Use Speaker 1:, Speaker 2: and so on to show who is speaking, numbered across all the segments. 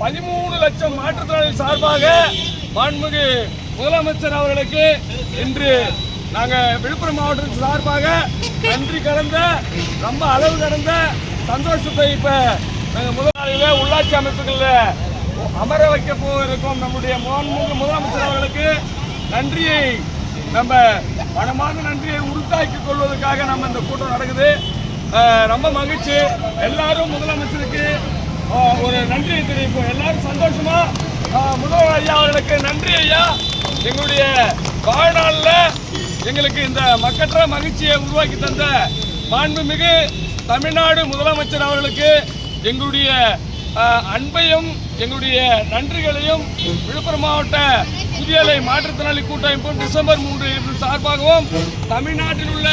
Speaker 1: பதிமூணு லட்சம் மாற்றுத்திறனாளி சார்பாக மாண்புமிகு முதலமைச்சர் அவர்களுக்கு இன்று நாங்கள் விழுப்புரம் மாவட்டத்தின் சார்பாக நன்றி கடந்த ரொம்ப அளவு கடந்த சந்தோஷத்தை இப்போ நாங்கள் முதலாளியில் உள்ளாட்சி அமைப்புகளில் அமர வைக்க போயிருக்கோம் நம்முடைய மாண்புமிகு முதலமைச்சர் அவர்களுக்கு நன்றியை நம்ம மனமான நன்றியை உருத்தாக்கி கொள்வதற்காக நம்ம இந்த கூட்டம் நடக்குது. ரொம்ப மகிழ்ச்சி. எல்லாரும் முதலமைச்சருக்கு ஒரு நன்றியை தெரிவிப்போம் எல்லாரும் சந்தோஷமா முதல்வர் ஐயா அவர்களுக்கு நன்றி ஐயா. எங்களுடைய வாழ்நாளில் எங்களுக்கு இந்த மக்கற்ற மகிழ்ச்சியை உருவாக்கி தந்த மாண்புமிகு தமிழ்நாடு முதலமைச்சர் அவர்களுக்கு எங்களுடைய அன்பையும் எங்களுடைய நன்றிகளையும் விழுப்புரம் மாவட்ட புதியலை மாற்றுத்திறனாளி கூட்டமைப்பும் டிசம்பர் மூன்று சார்பாகவும் தமிழ்நாட்டில் உள்ள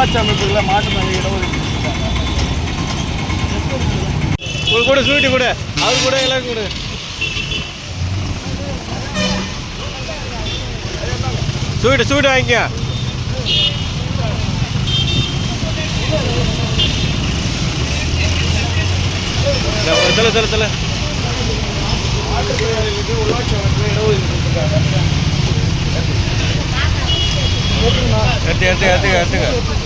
Speaker 1: உள்ளாட்சி அமைப்புகளில் மாற்றம் இடஒதுக்கீடு
Speaker 2: கூட கூட ஸ்வீட்டு கூட. அவர் கூட எல்லாரும் கூட. ஸ்வீட்டு ஸ்வீட்டு வாங்கிக்க. சொல்ல சொல்ல
Speaker 1: மாற்றுத்திறனாளிகளுக்கு உள்ளாட்சி அமைப்புகளில் இடஒதுக்கீடு கொடுத்துருக்காங்க
Speaker 2: எடுத்து எடுத்துக்க எடுத்துக்க.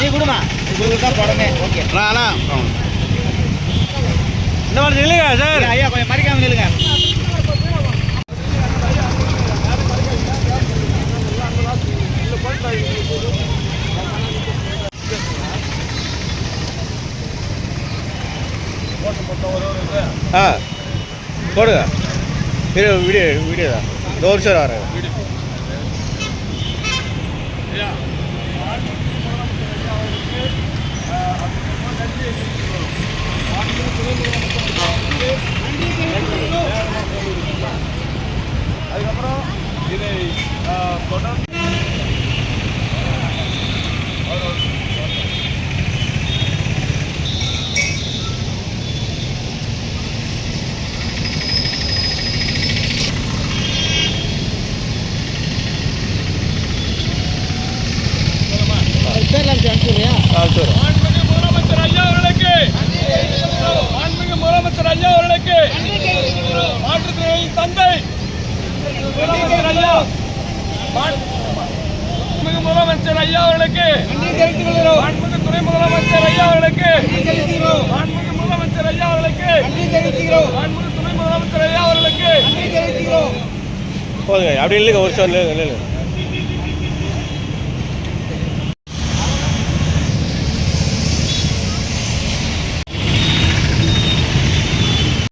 Speaker 3: நீ கொடுமா. உங்களுக்கு தான் படமே. ஓகே.
Speaker 2: அண்ணா இந்த மாதிரி இல்லைங்க சார்.
Speaker 3: ஐயா கொஞ்சம் மறிக்காம நில்லுங்க.
Speaker 2: ஆ போடுங்க. வீடியோ வீடியோ வீடியோ தான். இந்த ஒரு நிமிஷம் வரேன்
Speaker 1: அதுக்கப்புறம் இதை தொடர்ந்து
Speaker 3: பேர்லாம் அனுப்பிச்சுடுறியா
Speaker 2: ஆ சார்
Speaker 1: மாண்புமிகு முதலமைச்சர் ஐயா அவர்களுக்கு மாண்புமிகு முதலமைச்சர் ஐயா அவர்களுக்கு மாற்றுத்திறனாளி தந்தை. முதலமைச்சர் ஐயா அவர்களுக்கு. மாண்புமிகு துணை முதலமைச்சர் ஐயா அவர்களுக்கு. மாண்புமிகு முதலமைச்சர் ஐயா அவர்களுக்கு. மாண்புமிகு துணை முதலமைச்சர் ஐயா அவர்களுக்கு.
Speaker 2: போதுங்க அப்படி இல்லைங்க ஒரு சார் இல்லை இல்லை